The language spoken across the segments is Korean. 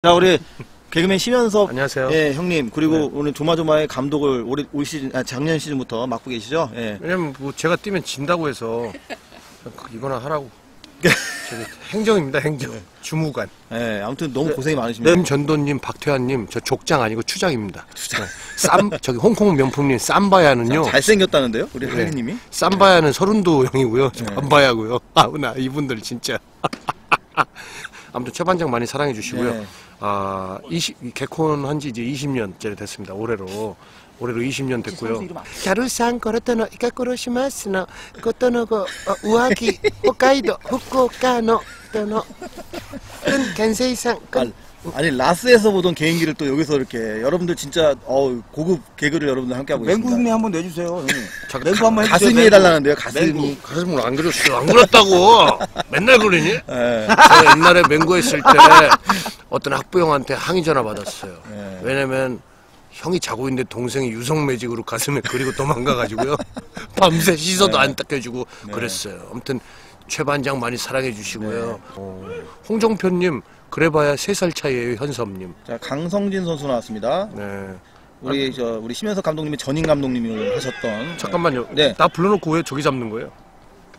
자 우리 개그맨 심연섭 안녕하세요. 예 형님 그리고 네. 오늘 조마조마의 감독을 올해 올 시즌 아, 작년 시즌부터 맡고 계시죠? 예. 왜냐면 뭐 제가 뛰면 진다고 해서 이거나 하라고. 행정입니다, 행정. 주무관. 예, 아무튼 너무 고생이 많으십니다. 임전도님, 박태환님, 저 족장 아니고 추장입니다. 추장. 쌈, 저기 홍콩 명품님 쌈바야는요. 잘생겼다는데요, 우리 네. 하리님이? 쌈바야는 서른도 형이고요. 저 네. 반바야고요. 아우 나 이분들 진짜. 아무튼 최반장 많이 사랑해 주시고요. 네. 아, 20, 개콘 한 지 이제 20년째 됐습니다. 올해로. 올해로 20년 됐고요. 갸루산 걸었더노 이카쿠로시마스노 고토노고 우아기 홋카이도 후쿠오카노 또노 큰 겐세이상 큰 아니 라스에서 보던 개인기를 또 여기서 이렇게 여러분들 진짜 어우, 고급 개그를 여러분들 함께 하고 맹구 있습니다. 흉내 한번 내주세요. 형님. 자, 맹구 한번 해주세요. 가슴이. 해달라는데요, 가슴이. 맹구. 가슴을 안 그렸어. 안 그렸다고. 맨날 그러니? 예. 제가 옛날에 맹고 했을 때 어떤 학부 형한테 항의 전화 받았어요. 네. 왜냐면 형이 자고 있는데 동생이 유성 매직으로 가슴에 그리고 도망가가지고요. 밤새 씻어도 네. 안 닦여주고 그랬어요. 아무튼 최 반장 많이 사랑해 주시고요. 네. 어, 홍정표님 그래봐야 세 살 차이에요 현섭님. 자 강성진 선수 나왔습니다. 네. 우리 저 우리 심연섭 감독님이 전임 감독님을 하셨던. 잠깐만요. 네. 나 불러놓고 왜 저기 잡는 거예요?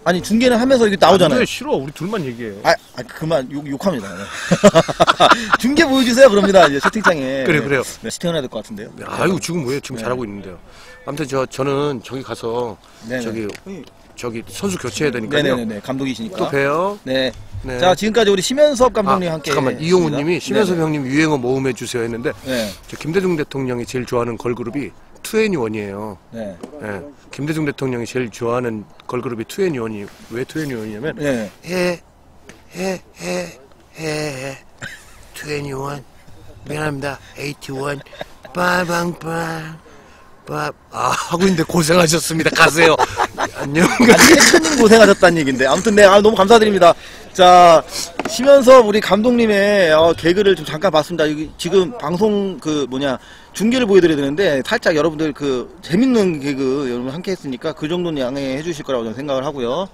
아니 중계는 하면서 이게 나오잖아요. 안 돼, 싫어. 우리 둘만 얘기해요. 아, 아, 그만 욕 욕합니다. 네. 중계 보여주세요. 그럽니다. 이제 채팅창에. 그래, 그래요. 네, 시태어나야 될 것 같은데요. 아유 지금 왜 지금 네. 잘하고 있는데요. 아무튼 저 저는 저기 가서 네네. 저기 저기 선수 교체해야 되니까요. 네네네 감독이시니까. 또 봬요. 네. 네. 자 지금까지 우리 심연섭 감독님 아, 함께. 잠깐만. 이용우님이 심현섭 네네. 형님 유행어 모음해 주세요 했는데 네. 저 김대중 대통령이 제일 좋아하는 걸그룹이 투애니원이에요. 네. 예. 김대중 대통령이 제일 좋아하는 걸그룹이 투애니원이 왜 투애니원이냐면 네. 해해해해 투애니원 미안합니다 에이티원 빠방빵 빠 아, 하고 있는데 고생하셨습니다. 가세요. 안녕. 아니 해천님 고생하셨다는 얘기인데 아무튼 네 아, 너무 감사드립니다. 자 심연섭 우리 감독님의 어, 개그를 좀 잠깐 봤습니다. 여기 지금 방송 그 뭐냐 중계를 보여드려야 되는데 살짝 여러분들 그 재밌는 개그 여러분 함께 했으니까 그 정도는 양해해 주실 거라고 저는 생각을 하고요.